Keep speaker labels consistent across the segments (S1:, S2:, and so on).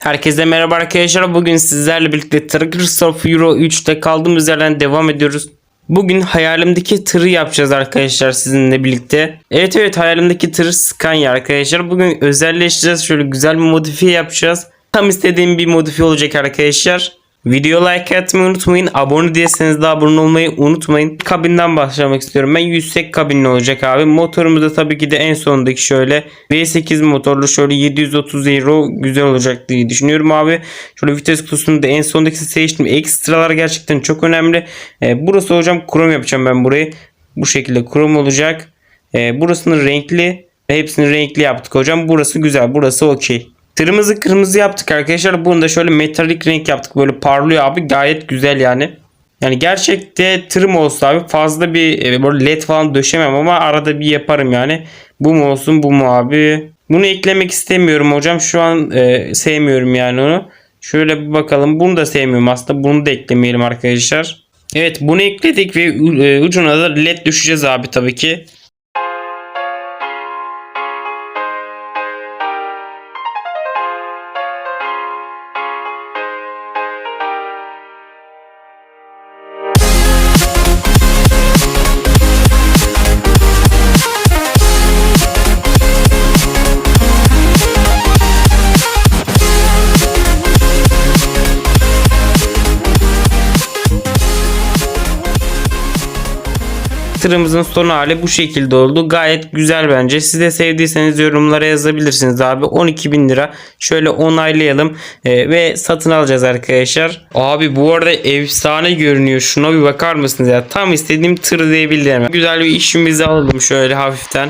S1: Herkese merhaba arkadaşlar. Bugün sizlerle birlikte Truckers of Euro 3'te kaldığımız yerden devam ediyoruz. Bugün hayalimdeki tırı yapacağız arkadaşlar sizinle birlikte. Evet evet hayalimdeki tır Scania arkadaşlar. Bugün özelleştireceğiz. Şöyle güzel bir modifiye yapacağız. Tam istediğim bir modifiye olacak arkadaşlar. Video like atmayı unutmayın. Abone değilseniz de abone olmayı unutmayın. Kabinden başlamak istiyorum. Ben yüksek kabinli olacak abi. Motorumuz da tabii ki de en sondaki şöyle V8 motorlu şöyle 730 euro güzel olacak diye düşünüyorum abi. Şöyle vites kutusunu da en sondaki seçtim. Ekstralar gerçekten çok önemli. Ee, burası hocam krom yapacağım ben burayı. Bu şekilde krom olacak. Ee, burasını renkli. Hepsini renkli yaptık hocam. Burası güzel. Burası okey. Kırmızı kırmızı yaptık arkadaşlar. Bunu da şöyle metalik renk yaptık. Böyle parlıyor abi. Gayet güzel yani. Yani gerçekte tırım olsa abi fazla bir e, böyle led falan döşemem ama arada bir yaparım yani. Bu mu olsun bu mu abi? Bunu eklemek istemiyorum hocam. Şu an e, sevmiyorum yani onu. Şöyle bir bakalım. Bunu da sevmiyorum aslında. Bunu da eklemeyelim arkadaşlar. Evet bunu ekledik ve e, ucuna da led düşeceğiz abi tabii ki. Tırımızın son hali bu şekilde oldu. Gayet güzel bence. Siz de sevdiyseniz yorumlara yazabilirsiniz abi. 12 bin lira. Şöyle onaylayalım Ee, ve satın alacağız arkadaşlar. Abi bu arada efsane görünüyor. Şuna bir bakar mısınız ya? Tam istediğim tır diyebilirim. Güzel bir işimizi alalım şöyle hafiften.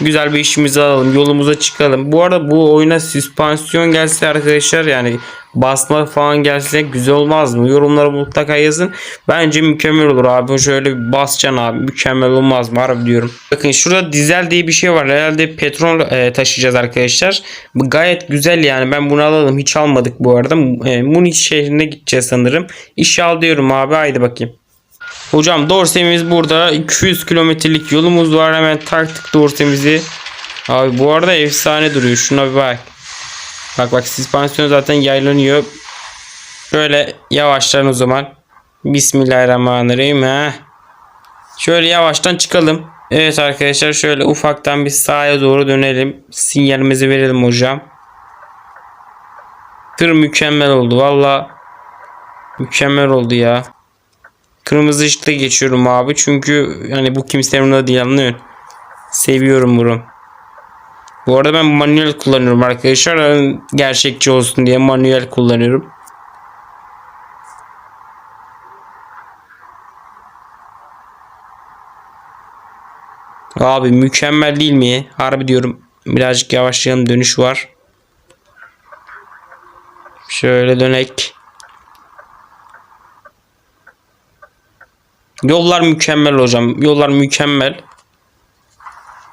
S1: Güzel bir işimizi alalım. Yolumuza çıkalım. Bu arada bu oyuna süspansiyon gelse arkadaşlar yani basma falan gelse güzel olmaz mı? Yorumlara mutlaka yazın. Bence mükemmel olur abi. Şöyle bir basacaksın abi. Mükemmel olmaz mı? Harbi diyorum. Bakın şurada dizel diye bir şey var. Herhalde petrol e, taşıyacağız arkadaşlar. Bu gayet güzel yani. Ben bunu alalım. Hiç almadık bu arada. E, Munich şehrine gideceğiz sanırım. İşe al diyorum abi. Haydi bakayım. Hocam dorsemiz burada 200 kilometrelik yolumuz var hemen taktık dorsemizi. Abi bu arada efsane duruyor şuna bir bak. Bak bak süspansiyon zaten yaylanıyor. Şöyle yavaştan o zaman. Bismillahirrahmanirrahim ha. Şöyle yavaştan çıkalım. Evet arkadaşlar şöyle ufaktan bir sağa doğru dönelim. Sinyalimizi verelim hocam. Tır mükemmel oldu valla. Mükemmel oldu ya. Kırmızı ışıkta geçiyorum abi. Çünkü yani bu kimsenin adı değil anlıyorsun. Seviyorum bunu. Bu arada ben manuel kullanıyorum arkadaşlar. Gerçekçi olsun diye manuel kullanıyorum. Abi mükemmel değil mi? Harbi diyorum. Birazcık yavaşlayalım dönüş var. Şöyle dönek. Yollar mükemmel hocam. Yollar mükemmel.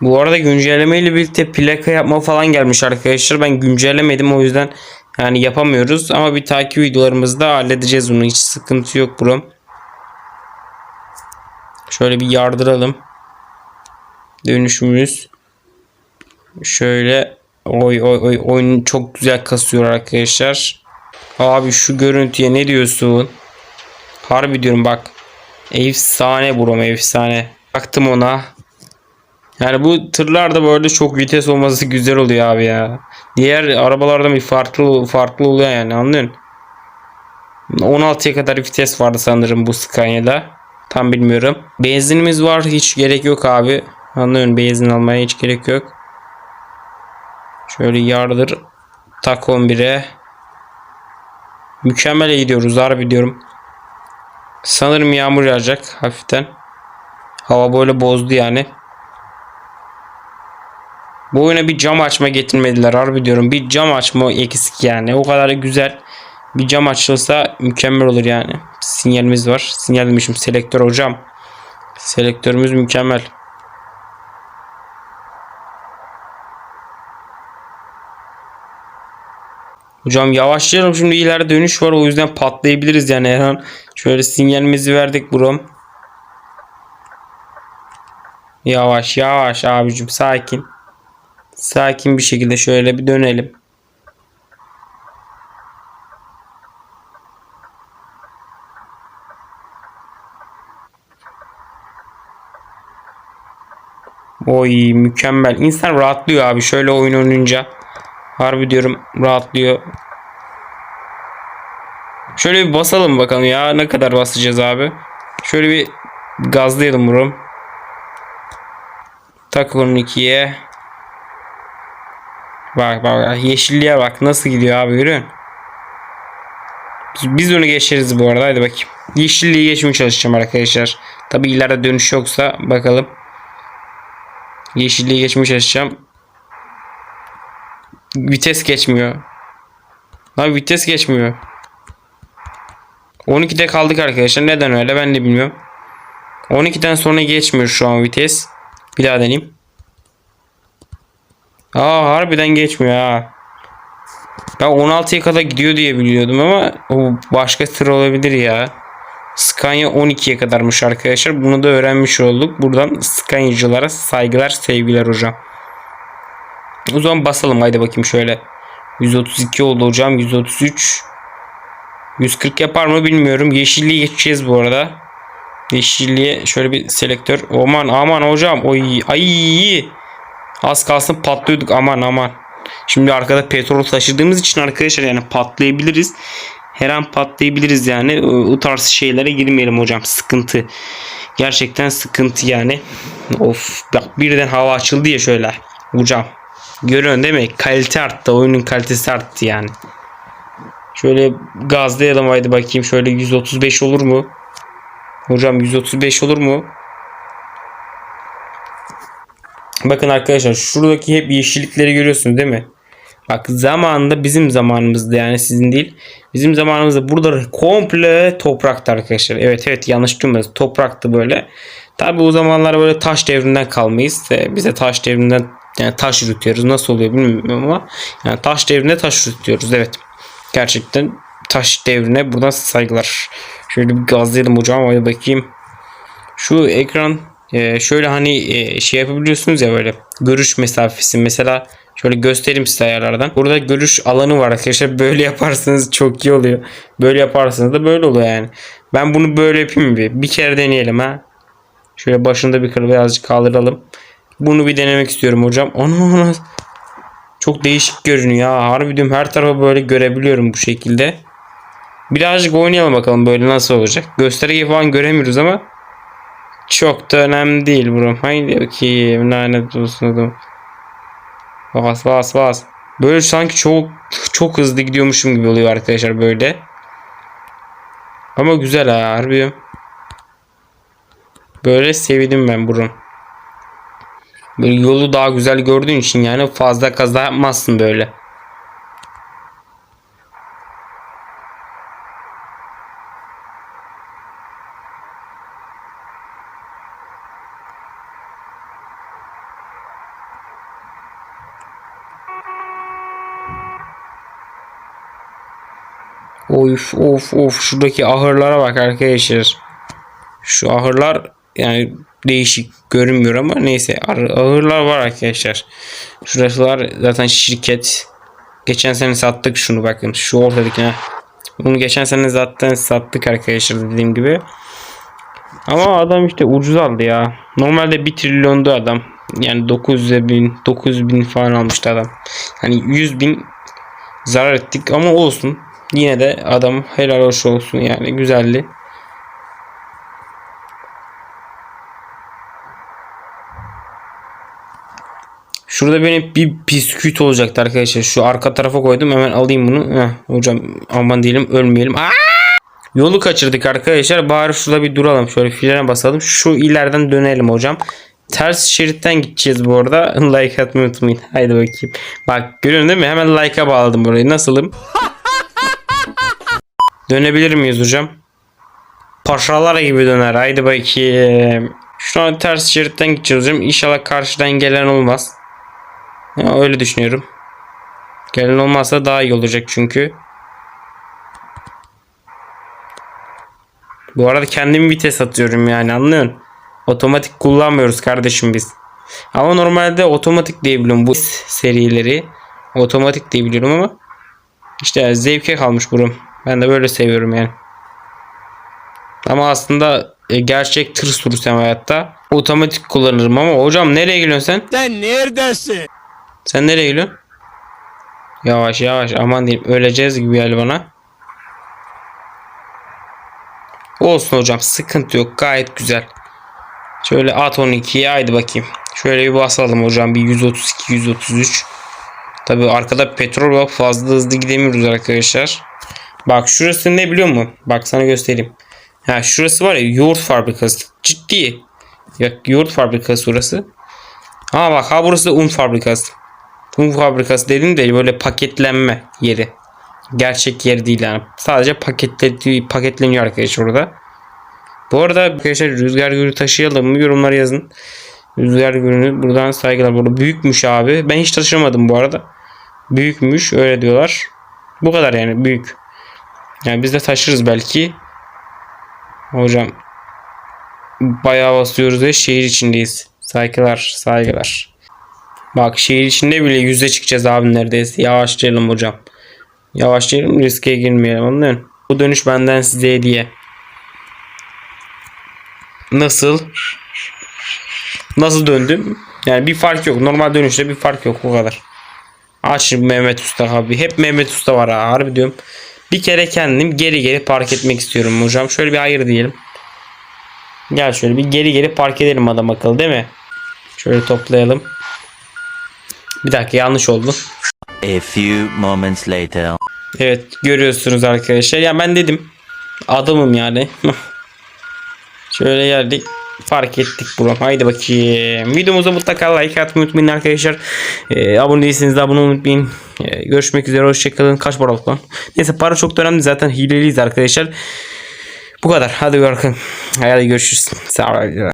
S1: Bu arada güncelleme ile birlikte plaka yapma falan gelmiş arkadaşlar. Ben güncellemedim o yüzden yani yapamıyoruz. Ama bir takip videolarımızda halledeceğiz bunu. Hiç sıkıntı yok bro. Şöyle bir yardıralım. Dönüşümüz. Şöyle oy oy oy oyun çok güzel kasıyor arkadaşlar. Abi şu görüntüye ne diyorsun? Harbi diyorum bak. Efsane brom efsane. Baktım ona. Yani bu tırlarda böyle çok vites olması güzel oluyor abi ya. Diğer arabalardan bir farklı farklı oluyor yani anlıyorsun? 16'ya kadar vites vardı sanırım bu Scania'da. Tam bilmiyorum. Benzinimiz var hiç gerek yok abi. Anlıyorum benzin almaya hiç gerek yok. Şöyle yardır. Tak 11'e. Mükemmel gidiyoruz harbi diyorum. Sanırım yağmur yağacak hafiften. Hava böyle bozdu yani. Bu oyuna bir cam açma getirmediler harbi diyorum. Bir cam açma eksik yani. O kadar güzel. Bir cam açılsa mükemmel olur yani. Sinyalimiz var. Sinyal demişim. Selektör hocam. Selektörümüz mükemmel. Hocam yavaşlayalım şimdi ileride dönüş var o yüzden patlayabiliriz yani her an. Şöyle sinyalimizi verdik buram. Yavaş yavaş abicim sakin. Sakin bir şekilde şöyle bir dönelim. Oy mükemmel. İnsan rahatlıyor abi şöyle oyun oynayınca. Harbi diyorum rahatlıyor. Şöyle bir basalım bakalım ya. Ne kadar basacağız abi. Şöyle bir gazlayalım buram. Tak onu ikiye. Bak bak yeşilliğe bak nasıl gidiyor abi görüyor musun? Biz- Biz onu geçeriz bu arada hadi bakayım. Yeşilliği geçmeye çalışacağım arkadaşlar. Tabi ileride dönüş yoksa bakalım. Yeşilliği geçmeye çalışacağım. Vites geçmiyor. Lan vites geçmiyor. 12'de kaldık arkadaşlar. Neden öyle ben de bilmiyorum. 12'den sonra geçmiyor şu an vites. Bir daha deneyeyim. Aa harbiden geçmiyor ha. Ben 16'ya kadar gidiyor diye biliyordum ama o başka tır olabilir ya. Scania 12'ye kadarmış arkadaşlar. Bunu da öğrenmiş olduk. Buradan Scania'cılara saygılar, sevgiler hocam. O zaman basalım haydi bakayım şöyle. 132 oldu hocam. 133. 140 yapar mı bilmiyorum. Yeşilliği geçeceğiz bu arada. Yeşilliğe şöyle bir selektör. Aman aman hocam. Oy ay. Az kalsın patlıyorduk aman aman. Şimdi arkada petrol taşıdığımız için arkadaşlar yani patlayabiliriz. Her an patlayabiliriz yani. O, tarz şeylere girmeyelim hocam. Sıkıntı. Gerçekten sıkıntı yani. Of bak birden hava açıldı ya şöyle. Hocam. Görüyorsun değil mi? Kalite arttı. Oyunun kalitesi arttı yani. Şöyle gazlayalım haydi bakayım. Şöyle 135 olur mu? Hocam 135 olur mu? Bakın arkadaşlar şuradaki hep yeşillikleri görüyorsunuz değil mi? Bak zamanında bizim zamanımızda yani sizin değil. Bizim zamanımızda burada komple topraktı arkadaşlar. Evet evet yanlış duymadınız. Topraktı böyle. Tabi o zamanlar böyle taş devrinden kalmayız. Bize taş devrinden yani taş üretiyoruz. Nasıl oluyor bilmiyorum ama yani taş devrinde taş üretiyoruz. Evet. Gerçekten taş devrine buradan saygılar. Şöyle bir gazlayalım hocam. Hadi bakayım. Şu ekran e, şöyle hani e, şey yapabiliyorsunuz ya böyle görüş mesafesi mesela şöyle göstereyim size ayarlardan. Burada görüş alanı var arkadaşlar. Böyle yaparsanız çok iyi oluyor. Böyle yaparsanız da böyle oluyor yani. Ben bunu böyle yapayım bir. Bir kere deneyelim ha. Şöyle başında bir kırı birazcık kaldıralım. Bunu bir denemek istiyorum hocam. Ana. Çok değişik görünüyor ya. Harbi diyorum her tarafı böyle görebiliyorum bu şekilde. Birazcık oynayalım bakalım böyle nasıl olacak. Gösterge falan göremiyoruz ama çok da önemli değil buram. Haydi bakayım lanet olsun adam. Bas bas bas. Böyle sanki çok çok hızlı gidiyormuşum gibi oluyor arkadaşlar böyle. Ama güzel ha harbi. Böyle sevdim ben buram. Böyle yolu daha güzel gördüğün için yani fazla kaza yapmazsın böyle. Of of of şuradaki ahırlara bak arkadaşlar. Şu ahırlar yani değişik görünmüyor ama neyse ahırlar var arkadaşlar. Şurasılar zaten şirket. Geçen sene sattık şunu bakın. Şu ortadakine. Bunu geçen sene zaten sattık arkadaşlar dediğim gibi. Ama adam işte ucuz aldı ya. Normalde 1 trilyondu adam. Yani 900 bin, 900 bin falan almıştı adam. Hani 100 bin zarar ettik ama olsun. Yine de adam helal hoş olsun yani güzelli. Şurada benim bir bisküvit olacaktı arkadaşlar. Şu arka tarafa koydum. Hemen alayım bunu. Heh, hocam aman diyelim ölmeyelim. Aa! Yolu kaçırdık arkadaşlar. Bari şurada bir duralım. Şöyle frene basalım. Şu ileriden dönelim hocam. Ters şeritten gideceğiz bu arada. Like atmayı unutmayın. Haydi bakayım. Bak görüyorsun değil mi? Hemen like'a bağladım burayı. Nasılım? Dönebilir miyiz hocam? Paşalar gibi döner. Haydi bakayım. Şu an ters şeritten gideceğiz hocam. İnşallah karşıdan gelen olmaz. Öyle düşünüyorum. Gelen olmazsa daha iyi olacak çünkü. Bu arada kendim vites atıyorum yani anlıyorsun? Otomatik kullanmıyoruz kardeşim biz. Ama normalde otomatik diye biliyorum bu serileri. Otomatik diye biliyorum ama işte zevke kalmış burum. Ben de böyle seviyorum yani. Ama aslında e, gerçek tır sürsem hayatta otomatik kullanırım ama hocam nereye geliyorsun sen?
S2: Sen neredesin?
S1: Sen nereye geliyorsun? Yavaş yavaş aman diyeyim öleceğiz gibi geldi bana. Olsun hocam sıkıntı yok gayet güzel. Şöyle at 12'ye haydi bakayım. Şöyle bir basalım hocam bir 132 133. Tabi arkada petrol var fazla hızlı gidemiyoruz arkadaşlar. Bak şurası ne biliyor musun? Bak sana göstereyim. Ha şurası var ya yoğurt fabrikası. Ciddi. Ya yoğurt fabrikası orası. Ha bak ha burası da un fabrikası. Un fabrikası dedim de böyle paketlenme yeri. Gerçek yer değil yani. Sadece paketle, paketleniyor arkadaşlar orada. Bu arada arkadaşlar rüzgar gülü taşıyalım mı yorumlara yazın. Rüzgar gülünü buradan saygılar. Burada büyükmüş abi. Ben hiç taşımadım bu arada. Büyükmüş öyle diyorlar. Bu kadar yani büyük. Yani biz de taşırız belki. Hocam bayağı basıyoruz ve şehir içindeyiz. Saygılar saygılar. Bak şehir içinde bile yüze çıkacağız abi neredeyse. Yavaşlayalım hocam. Yavaşlayalım riske girmeyelim anlıyorsun? Bu dönüş benden size hediye. Nasıl? Nasıl döndüm? Yani bir fark yok. Normal dönüşte bir fark yok o kadar. Aç Mehmet Usta abi. Hep Mehmet Usta var ha. Harbi diyorum. Bir kere kendim geri geri park etmek istiyorum hocam. Şöyle bir hayır diyelim. Gel şöyle bir geri geri park edelim adam akıllı değil mi? Şöyle toplayalım. Bir dakika yanlış oldu.
S3: A few moments later.
S1: Evet görüyorsunuz arkadaşlar. Ya ben dedim adamım yani. Şöyle geldik. Fark ettik bro. Haydi bakayım. Videomuza mutlaka like atmayı unutmayın arkadaşlar. Ee, abone değilseniz de abone unutmayın. Ee, görüşmek üzere. Hoşçakalın. Kaç paralık lan? Neyse para çok da önemli. Zaten hileliyiz arkadaşlar. Bu kadar. Hadi bakalım. Hadi görüşürüz. Sağ olun.